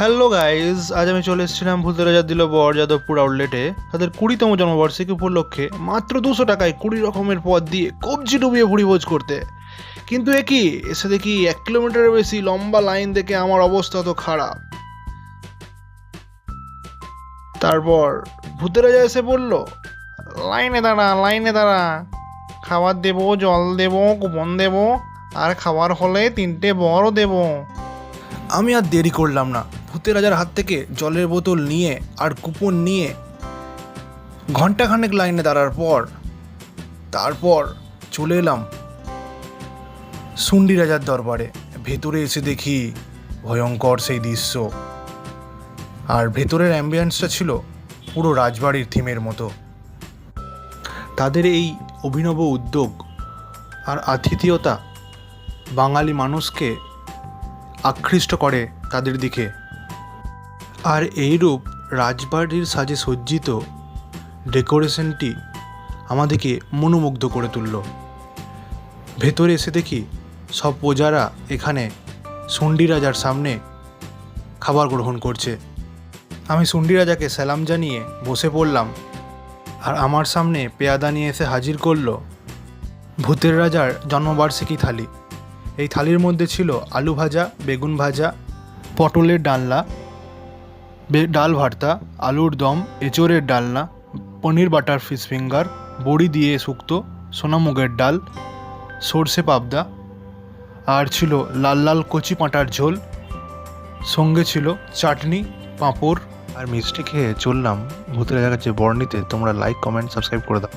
Hello guys আজ আমি চলে এসেছিলাম ভূতের রাজা দিল বর যাদবপুর আউটলেটে তাদের কুড়িতম জন্মবার্ষিকী উপলক্ষে মাত্র দুশো টাকায় কুড়ি রকমের পদ দিয়ে কবজি ডুবিয়ে ভুড়ি ভোজ করতে। কিন্তু এ কি? এসে দেখি এক কিলোমিটারের বেশি লম্বা লাইন দেখে আমার অবস্থা তো খারাপ। তারপর ভূতের রাজা এসে বলল, লাইনে দাঁড়া লাইনে দাঁড়া। খাবার দেবো, জল দেবো, কুপন দেবো, আর খাবার হলে তিনটে বড়ও দেবো। আমি আর দেরি করলাম না। ভূতের রাজার হাত থেকে জলের বোতল নিয়ে আর কুপন নিয়ে ঘন্টাখানেক লাইনে দাঁড়ার পর, তারপর চলে এলাম সুন্ডি রাজার দরবারে। ভেতরে এসে দেখি ভয়ঙ্কর সেই দৃশ্য। আর ভেতরের অ্যাম্বিয়েন্সটা ছিল পুরো রাজবাড়ির থিমের মতো। তাদের এই অভিনব উদ্যোগ আর আতিথেয়তা বাঙালি মানুষকে আকৃষ্ট করে তাদের দিকে। আর এইরূপ রাজবাড়ির সাজে সজ্জিত ডেকোরেশনটি আমাদেরকে মনোমুগ্ধ করে তুলল। ভেতরে এসে দেখি সব প্রজারা এখানে সুন্ডি রাজার সামনে খাবার গ্রহণ করছে। আমি সুন্ডি রাজাকে সালাম জানিয়ে বসে পড়লাম আর আমার সামনে পেয়াদা নিয়ে এসে হাজির করল ভূতের রাজার জন্মবার্ষিকী থালি। এই থালির মধ্যে ছিল আলু ভাজা, বেগুন ভাজা, পটলের ডালনা ডাল ভর্তা, আলুর দম, এঁচোড়ের ডালনা, পনির বাটার ফিশ ফিঙ্গার, বড়ি দিয়ে শুক্তো, সোনামুগের ডাল, সর্ষে পাবদা, আর ছিল লাল লাল কচি পাঁটার ঝোল, সঙ্গে ছিল চাটনি, পাঁপড়। আর মিষ্টি খেয়ে চললাম ভূতের দেখাচ্ছে বর্ণিতে। তোমরা লাইক কমেন্ট সাবস্ক্রাইব করে দাও।